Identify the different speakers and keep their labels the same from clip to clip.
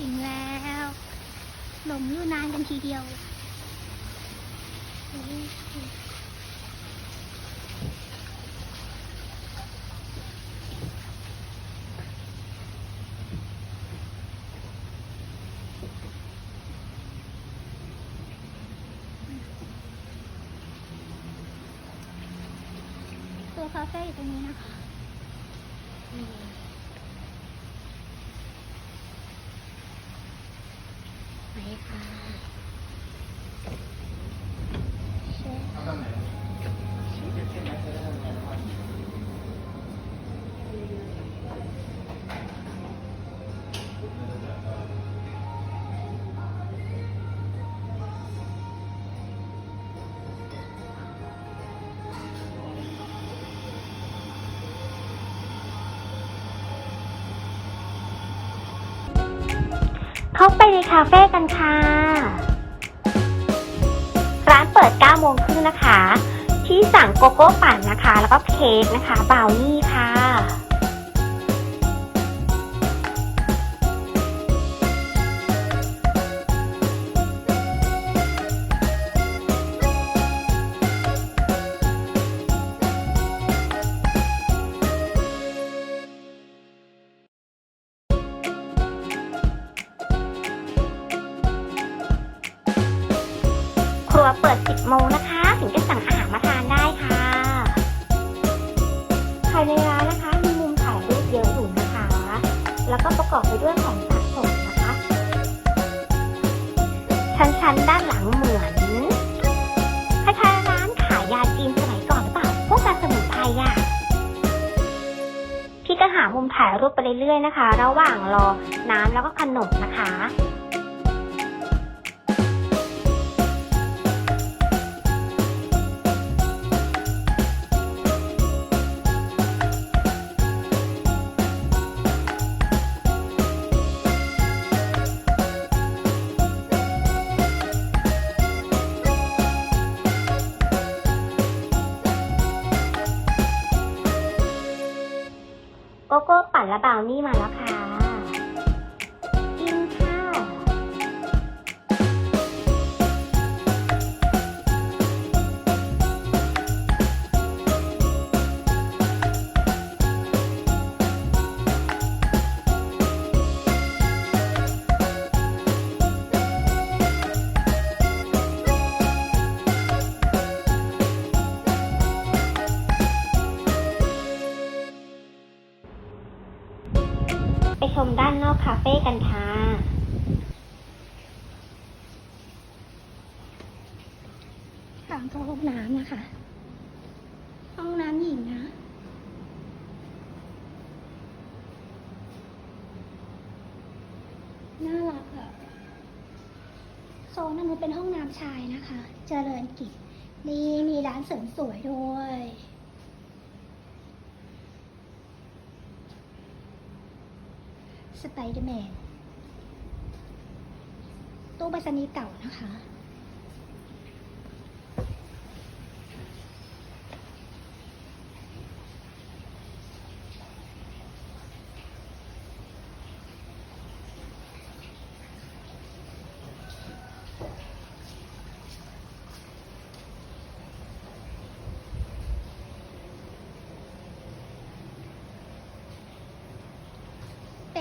Speaker 1: ถึงแล้วหลงอยู่นานกันทีเดียวตัวคาเฟ่อยู่ตรงนี้นะคะ
Speaker 2: Mm-hmm.
Speaker 1: เข้าไปในคาเฟ่กันค่ะ ร้านเปิด9โมงครึ่งนะคะ ที่สั่งโกโก้ปั่นนะคะ แล้วก็เค้กนะคะบราวนี่ค่ะ เปิด 10 โมงนะคะ ถึงจะสั่งอาหารมาทานได้ค่ะ ภายในร้านนะคะมีมุมถ่ายรูปเยอะอยู่นะคะ แล้วก็ประกอบไปด้วยของสะสมนะคะ ชั้นๆ ด้านหลังเหมือนคล้ายๆร้านขายยาจีนสมัยก่อนหรือเปล่า พวกยาสมุนไพรอะพี่ก็หามุมถ่ายรูปไปเรื่อยๆนะคะ ระหว่างรอน้ำแล้วก็ขนมนะคะ กโก้ปั่นระเบานี่มาแล้วค่ะ มด้านนอกคาเฟ่กันค่ะทางเข้าห้องน้ำนะคะ ห้องน้ำหญิงนะ น่ารักอะโซนนั้นเป็นห้องน้ำชายนะคะ เจริญกิจนี่มีร้านเสริมสวยด้วย สไปเดอร์แมนตู้ไปรษณีย์เก่านะคะ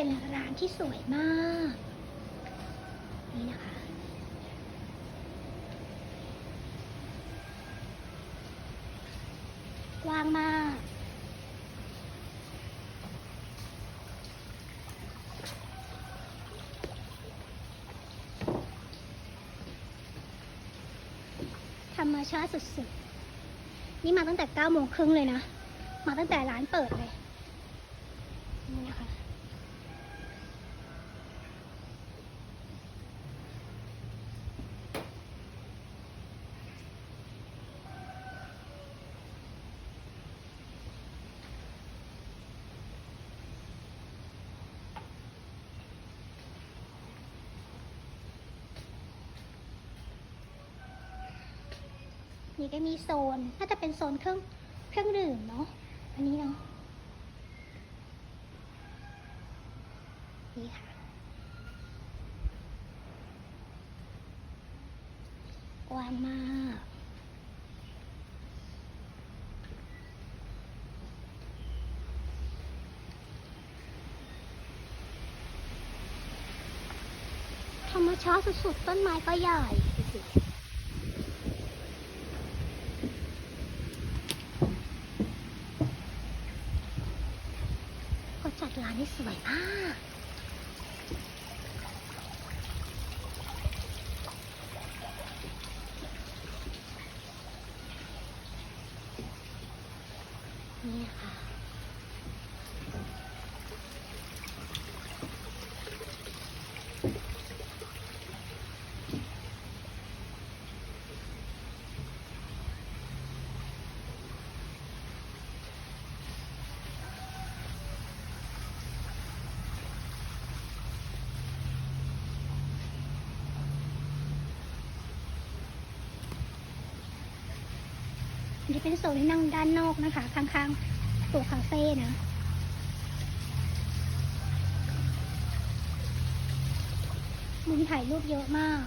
Speaker 1: เป็นร้านที่สวยมาก นี่นะคะ กว้างมาก ธรรมชาติสุดๆ นี่มาตั้งแต่9โมงครึ่งเลยนะ มาตั้งแต่ร้านเปิดเลย นี่นะคะ นี่ก็มีโซน น่าจะเป็นโซนเครื่องเครื่องดื่มเนาะ อันนี้เนาะ นี่ค่ะ
Speaker 2: กว้างมากธรรมชาติสุดๆ ต้นไม้ก็ใหญ่ ร้านนี้สวยมากนี่ค่ะ นี่เป็นโซนที่นั่งด้านนอกนะคะ ข้างๆตัวคาเฟ่นะมุมถ่ายรูปเยอะมาก